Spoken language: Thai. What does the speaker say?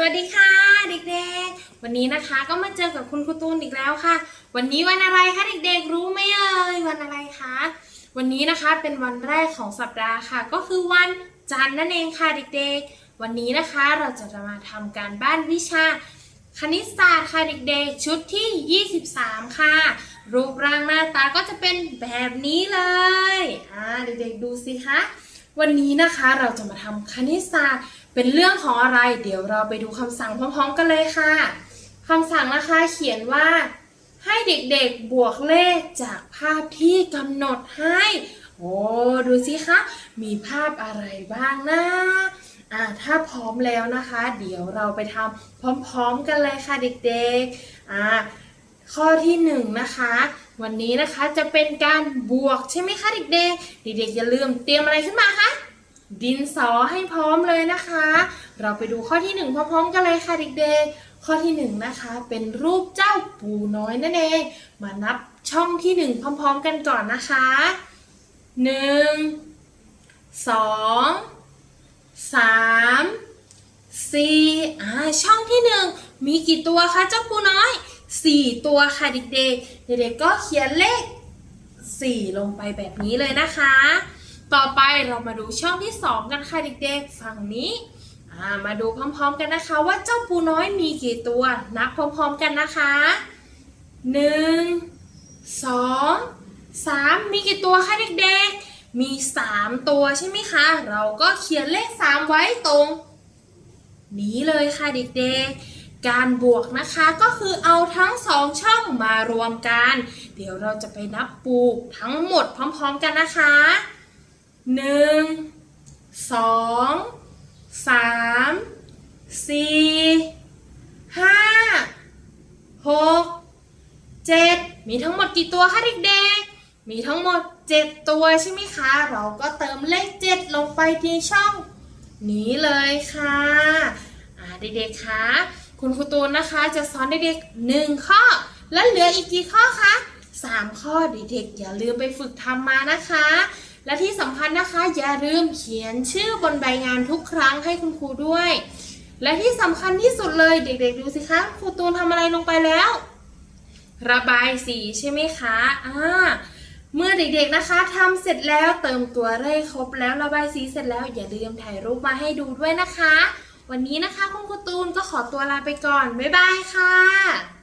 สวัสดีค่ะเด็กๆ วันนี้นะคะก็มาเจอกับคุณครูตูนอีกแล้วค่ะ วันนี้วันอะไรคะเด็กๆ รู้ไหมเอ่ยวันอะไรคะวันนี้นะคะเป็นวันแรกของสัปดาห์ค่ะ ก็คือวันจันทร์นั่นเองค่ะเด็กๆ วันนี้นะคะเราจะมาทำการบ้านวิชา คณิตศาสตร์ค่ะเด็กๆ ชุดที่ 23 ค่ะ รูปร่างหน้าตาก็จะเป็นแบบนี้เลยอ่าเด็กๆดูสิคะวันนี้นะคะเราจะมาทำคณิตศาสตร์เป็นเรื่องของอะไร เดี๋ยวเราไปดูคำสั่งพร้อมๆกันเลยค่ะคำสั่งนะคะเขียนว่า ให้เด็กๆบวกเลขจากภาพที่กำหนดให้ โอ้ดูสิคะมีภาพอะไรบ้างนะอ่าถ้าพร้อมแล้วนะคะ เดี๋ยวเราไปทำพร้อมๆกันเลยค่ะเด็กๆอ่าข้อที่หนึ่งนะคะ วันนี้นะคะจะเป็นการบวกใช่ไหมคะเด็กๆ เด็กๆอย่าลืมเตรียมอะไรขึ้นมาคะ ดินสอให้พร้อมเลยนะคะ เราไปดูข้อที่หนึ่งพร้อมๆกันเลยค่ะเด็กๆ ข้อที่หนึ่งนะคะ เป็นรูปเจ้าปูน้อยนั่นเอง มานับช่องที่หนึ่งพร้อมๆกันก่อนนะคะหนึ่งสองสามสี่อ่าช่องที่หนึ่งมีกี่ตัวคะเจ้าปูน้อยสี่ตัวค่ะเด็กๆ เด็กๆก็เขียนเลขสี่ลงไปแบบนี้เลยนะคะ ต่อไปเรามาดูช่องที่สองกันค่ะเด็กๆ ฝั่งนี้มาดูพร้อมๆกันนะคะ ว่าเจ้าปูน้อยมีกี่ตัวนับพร้อมๆกันนะคะหนึ่งสองสามมีกี่ตัวคะเด็กๆ มีสามตัวใช่ไหมคะ เราก็เขียนเลขสามไว้ตรง นี้เลยค่ะเด็กๆ การบวกนะคะก็คือเอาทั้งสองช่องมารวมกัน เดี๋ยวเราจะไปนับปูทั้งหมดพร้อมๆกันนะคะ หนึ่งสองสามสี่ห้าหกเจ็ดมีทั้งหมดกี่ตัวคะเด็กๆ มีทั้งหมดเจ็ดตัวใช่ไหมคะ เราก็เติมเลขเจ็ดลงไปที่ช่อง นี้เลยค่ะอ่าเด็กๆคะคุณครูตูนนะคะจะสอนเด็กๆหนึ่งข้อ แล้วเหลืออีกกี่ข้อคะสามข้อเด็กๆอย่าลืมไปฝึกทำมานะคะ และที่สำคัญนะคะอย่าลืมเขียนชื่อบนใบงานทุกครั้งให้คุณครูด้วย และที่สำคัญที่สุดเลยเด็กๆดูสิคะครูตูนทำอะไรลงไปแล้ว ระบายสีใช่ไหมคะอ่าเมื่อเด็กๆนะคะทำเสร็จแล้วเติมตัวเลขครบแล้วระบายสีเสร็จแล้ว อย่าลืมถ่ายรูปมาให้ดูด้วยนะคะ วันนี้นะคะคุณครูตูนก็ขอตัวลาไปก่อนบ๊ายบายค่ะ